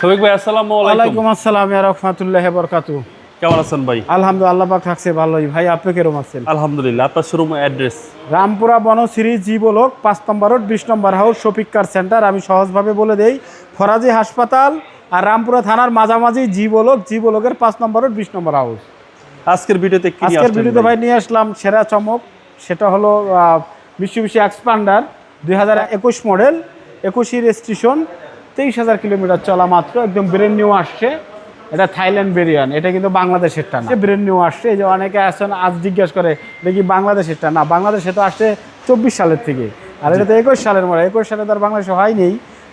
শফিক ভাই আসসালামু আলাইকুম। আসসালাম ইয়া রহমাতুল্লাহ বরকাতু। কেমন আছেন ভাই? আলহামদুলিল্লাহ পাক থাকছে ভালোই। ভাই আপনি কেরম আছেন? আলহামদুলিল্লাহ আপনার শোরুম অ্যাড্রেস? রামপুরা বনশ্রী পাঁচ নম্বর রোড বিশ নম্বর হাউস শফিক কার সেন্টার। আমি সহজভাবে বলে দেই ফরাজি হাসপাতাল আর রামপুরা থানার মাঝামাঝি জি বলক জি বলকের পাঁচ নম্বর রোড বিশ নম্বর হাউস। আজকের ভিডিওতে কি আজকের ভিডিওতে ভাই? ভাই নিয়ে আসলাম সেরা চমক সেটা হলো মিশুবিশি এক্সপান্ডার দুই হাজার একুশ মডেল একুশি রেজিস্ট্রেশন তেইশ হাজার কিলোমিটার চলা মাত্র একদম ব্রেন নিউ আসছে। এটা থাইল্যান্ড বেরিয়ান এটা কিন্তু বাংলাদেশেরটা না ব্রেন নিউ আসছে এই যে অনেকে আসছেন আজ জিজ্ঞাসা করে এটা কি বাংলাদেশেরটা না বাংলাদেশে তো আসছে চব্বিশ সালের থেকে। আর এটা তো একুশ সালের মডেল একুশ সালে তো আর বাংলাদেশে হয়নি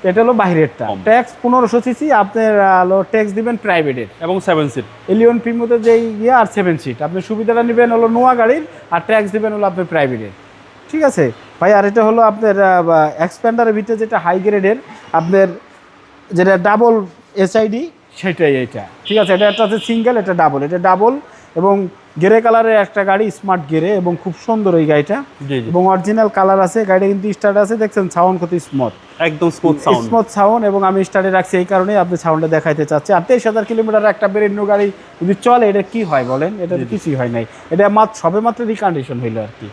এটা হলো বাহিরেরটা কম। ট্যাক্স পনেরোশো সিসি আপনার হলো ট্যাক্স দিবেন প্রাইভেটের এবং সেভেন সিট এলিয়ন প্রিমোতে যে ইয়ে আর সেভেন সিট আপনি সুবিধাটা নেবেন হলো নোয়া গাড়ির আর ট্যাক্স দেবেন হলো আপনার প্রাইভেটের ঠিক আছে? ভাই আর এটা হলো আপনার এক্সপ্যান্ডারের ভিতরে যেটা হাই গ্রেডের আপনার যেটা ডাবল এসআইডি সেটাই এটা। ঠিক আছে এটা একটা হচ্ছে সিঙ্গেল এটা ডাবল এটা ডাবল এবং গেরে কালারের একটা গাড়ি স্মার্ট গেরে এবং খুব সুন্দর এই গাড়িটা। এবং অরিজিনাল কালার আছে গাড়িটা কিন্তু স্টার্ট আছে দেখছেন সাউন্ড কত স্মথ একদম স্মুথ সাউন্ড স্মুথ সাউন্ড এবং আমি স্টার্টে রাখছি এই কারণে আপনি সাউন্ডটা দেখাইতে চাচ্ছি। আর তেইশ হাজার কিলোমিটার একটা বেরেন্য গাড়ি যদি চলে এটা কি হয় বলেন? এটা তো কিছুই হয় নাই। এটা মাত্র সবে মাত্র রিকন্ডিশন হইল আর কি।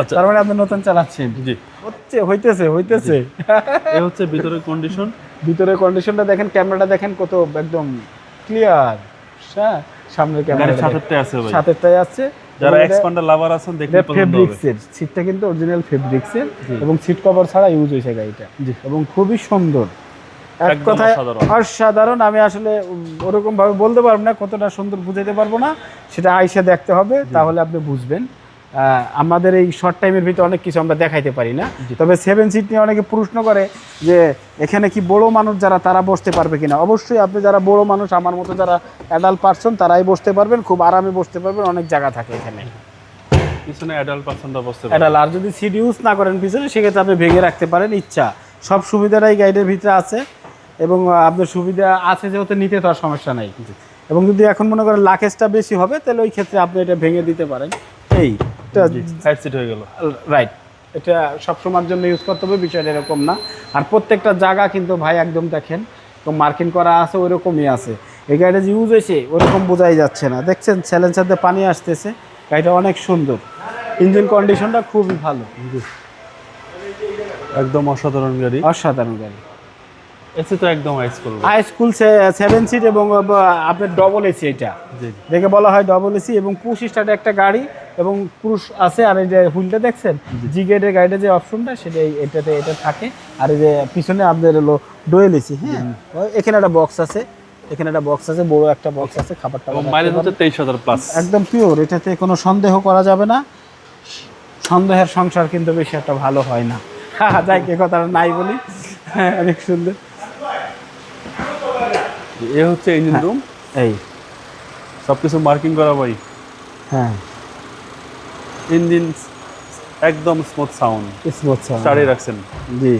আচ্ছা। তার মানে আপনি নতুন চালাচ্ছেন। জি। হচ্ছে হইতেছে হইতেছে। এ হচ্ছে ভিতরের কন্ডিশন ভিতরে কন্ডিশনটা দেখেন ক্যামেরাটা দেখেন কত একদম ক্লিয়ার হ্যাঁ সামনের ক্যামেরা সাথেরটাই আছে ভাই। সাথেরটাই আছে। যারা এক্সপান্ডার লাভার আছেন দেখতে পছন্দ হবে। ফেব্রিক্সের সিটটা কিন্তু অরিজিনাল ফেব্রিক্সের এবং সিট কভার ছাড়া ইউজ হয়েছে গাড়িটা। এবং খুবই সুন্দর। এক কথায় অসাধারণ। আমি আসলে ওরকম ভাবে বলতে পারব না কতটা সুন্দর বুঝাইতে পারব না। সেটা আইসে দেখতে হবে তাহলে আপনি বুঝবেন। আমাদের এই শর্ট টাইমের ভিতরে অনেক কিছু আমরা দেখাইতে পারি না। তবে সেভেন সিট নিয়ে অনেকে প্রশ্ন করে যে এখানে কি বড় মানুষ যারা তারা বসতে পারবে কিনা? অবশ্যই আপনি যারা বড় মানুষ আমার মতো যারা অ্যাডাল্ট পার্সন তারাই বসতে পারবেন খুব আরামে বসতে পারবেন অনেক জায়গা থাকে এখানে। পিছনে অ্যাডাল্ট পার্সনটা বসতে পারে অ্যাডাল্ট আর যদি সিট ইউজ না করেন পিছনে সেক্ষেত্রে আপনি ভেঙে রাখতে পারেন ইচ্ছা। সব সুবিধাটাই গাইডের ভিতরে আছে এবং আপনার সুবিধা আছে যেহেতু নিতে তো আর সমস্যা নাই। এবং যদি এখন মনে করেন লাকেজটা বেশি হবে তাহলে ওই ক্ষেত্রে আপনি এটা ভেঙে দিতে পারেন। এই। সাইড সিট হয়ে গেল। রাইট এটা সবসময়ের জন্য ইউজ করতে হবে বিষয়টা এরকম না। আর প্রত্যেকটা জায়গা কিন্তু ভাই একদম দেখেন তো মার্কিং করা আছে ওই রকমই আছে। এই গাড়িটা যে ইউজ হয়েছে ওরকম বোঝাই যাচ্ছে না। দেখছেন স্যালেন্সার দিয়ে পানি আসতেছে গাড়িটা অনেক সুন্দর। ইঞ্জিন কন্ডিশনটা খুবই ভালো। একদম অসাধারণ গাড়ি। অসাধারণ গাড়ি। এসে তো একদম high school high school seven seat এবং আপনার ডবল এসি এটা। দেখে বলা হয় ডবল এসি এবং পুশ স্টার্ট একটা গাড়ি। এবং পুরুষ আছে আর এই যে হুইলটা দেখছেন? জি। গেটের গাড়িটা যে অপশনটা সেটা এটাতে এটা থাকে। আর এই যে পিছনে আপনাদের হলো ডোয়েল এসি হ্যাঁ? এখানে একটা বক্স আছে। এখানে একটা বক্স আছে বড় একটা বক্স আছে খাবারটা এবং মাইলেজ হচ্ছে তেইশ হাজার প্লাস একদম পিওর এটাতে কোনো সন্দেহ করা যাবে না। সন্দেহের সংসার কিন্তু বেশি একটা ভালো হয় না। যাই কে কথাটা নাই বলি। হ্যাঁ অনেক সুন্দর। এ হচ্ছে ইঞ্জিন রুম এই। সবকিছু মার্কিং করা ভাই। হ্যাঁ। ইঞ্জিন একদম স্মুথ সাউন্ড স্মুথ সাউন্ড স্টার্টে রাখছেন। জি।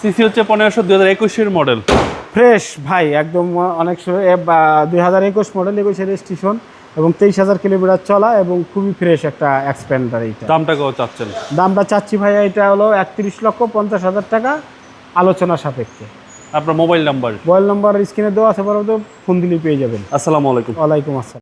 সিসি হচ্ছে পনেরোশো দুই হাজার একুশের মডেল ফ্রেশ ভাই একদম অনেক সময় দুই হাজার একুশ মডেল একুশের রেজিস্ট্রেশন এবং তেইশ হাজার কিলোমিটার চলা এবং খুবই ফ্রেশ একটা এক্সপেন্ডার এইটা। দামটা কত চাচ্ছেন? দামটা চাচ্ছি ভাই এটা হলো একত্রিশ লক্ষ পঞ্চাশ হাজার টাকা আলোচনা সাপেক্ষে। আপনার মোবাইল নাম্বার মোবাইল নাম্বার স্ক্রিনে দেওয়া আছে বরাবর ফোন দিলেই পেয়ে যাবেন। আসসালামু আলাইকুম। ওয়ালাইকুম আসসালাম।